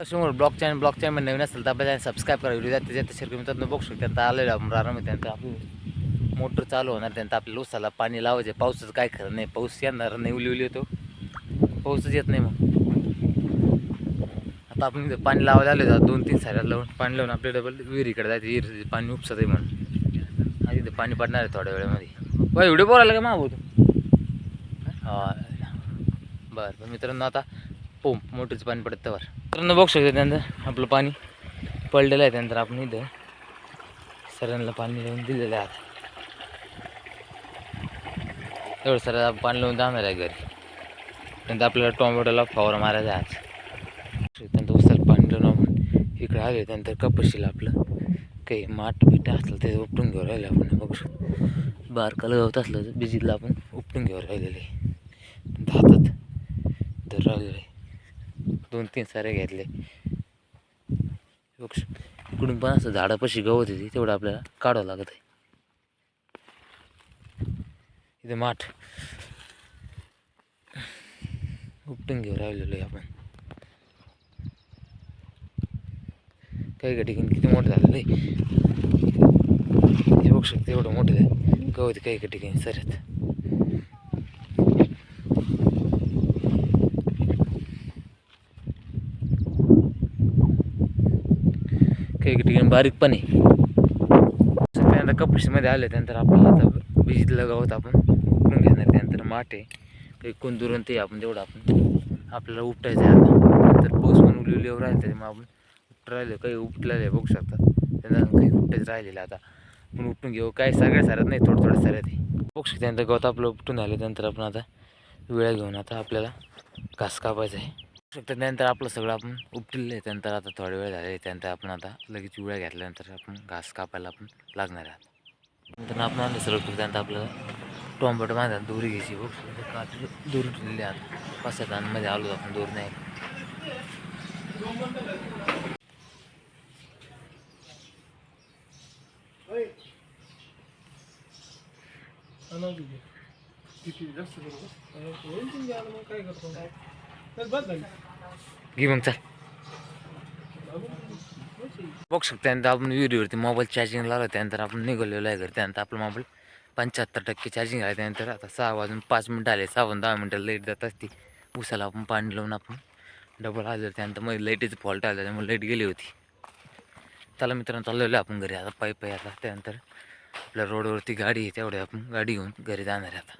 समोर block channel block channel नवीन असेल तर आपल्याला सबस्क्राईब करा व्हिडिओ त्याच्यात शेअर करून बघू शकतो त्यांना आलेलं आपण आराम त्यानंतर आपली मोटर चालू होणार त्यानंतर आपल्या लोसाला पाणी लावायचं पावसाचं काय खरं नाही. पाऊस येणार नाही. उली उली येतो पाऊसच येत नाही मग. आता आपण इथं पाणी लावायला आलो होतो दोन तीन साऱ्या लावून पाणी लावून आपल्या डबल विहिरीकडे जायचं विहीर पाणी उपसत आहे म्हणून. आणि इथं पाणी पडणार आहे थोड्या वेळामध्ये. बरं एवढे बोलायला का मागवतो हा. बरं बरं. मित्रांनो आता पोम मोटरचं पाणी पडत त्यावर सरांना बघू शकतो त्यानंतर आपलं पाणी पडलेलं आहे त्यानंतर आपण इथं सरांना पाणी लावून दिलेलं आहे आता. एवढं सर पाणी लावून जाणार आहे घरी. त्यानंतर आपल्याला टोमॅटोला फवारा मारायचा आहे आज. त्यानंतर उसाला पाणी लावून आपण इकडे आले त्यानंतर कपाशीला आपलं काही माठ बिठं असलं ते उपटून घेऊन राहिले आपण बघू शकतो. बारकाला गवत असलं तर बिजीला आपण उपटून घेऊन राहिलेले हातात धर राहिलेले दोन तीन सारे घेतले. इकडून पण असं झाडापाशी गवत येते तेवढं आपल्याला काढावं लागत आहे इथे माठ. उपटून घेऊन राहिलेलो आहे आपण. काही काही ठिकाणी किती मोठं झालेलं आहे. हे बघू शकते एवढं मोठं आहे. गवत काही काही ठिकाणी सरत एक ठिकाणी बारीक पण आहे. त्यानंतर कपशीमध्ये आले त्यानंतर आपल्याला आता बिजीतलं लगावत आपण. उपटून घेणार त्यानंतर माठ आहे. काही कोण दुरून ते आपण तेवढं आपण आपल्याला उपटायचं आहे आता. नंतर पाऊस पण उली उलीवर राहिले त्याच्यामुळे आपण उपट राहिलं. काही उपटलेले बघू शकतात त्यांना काही उपटायचं राहिलेलं आता. आपण उपटून घेऊ. काही सगळ्या साऱ्यात नाही थोडं थोडं साऱ्यात आहे. बघू शकता त्यानंतर गवत आपलं उपटून झालं त्यानंतर आपण आता वेळा घेऊन आता आपल्याला घास कापायचा आहे. शकता. त्यानंतर आपलं सगळं आपण उपटिलं आहे त्यानंतर आता थोडा वेळ झाला. आहे त्यानंतर आपण आता लगेच उड्या घेतल्यानंतर आपण घास कापायला आपण लागणार आहे आता नंतर आपण आलं सरळ त्यानंतर आपल्याला टोमॅटो माझ्या दोरी घ्यायची. बघ काट दोरी ठेवलेली आता पाच सात मध्ये आलो आपण दूर नाही. घे मग चाल. बघू शकतो त्यानंतर आपण विहिरीवरती मोबाईल चार्जिंग लावला त्यानंतर आपण निघालेलो आहे घर त्यानंतर आपला मोबाईल पंच्याहत्तर टक्के चार्जिंग आहे. त्यानंतर आता सहा वाजून पाच मिनटं आले सहा वाजून दहा मिनटं लाइट जात असते. उसाला आपण पाणी लावून आपण डबल आलं त्यानंतर मग लाईटीचं फॉल्ट आला त्यामुळे लाइट गेली होती. त्याला मित्रांनो चाललेलो आपण घरी. आता पायी पायी आता त्यानंतर आपल्या रोडवरती गाडी आहे तेवढे आपण गाडी घेऊन घरी जाणार आहे आता.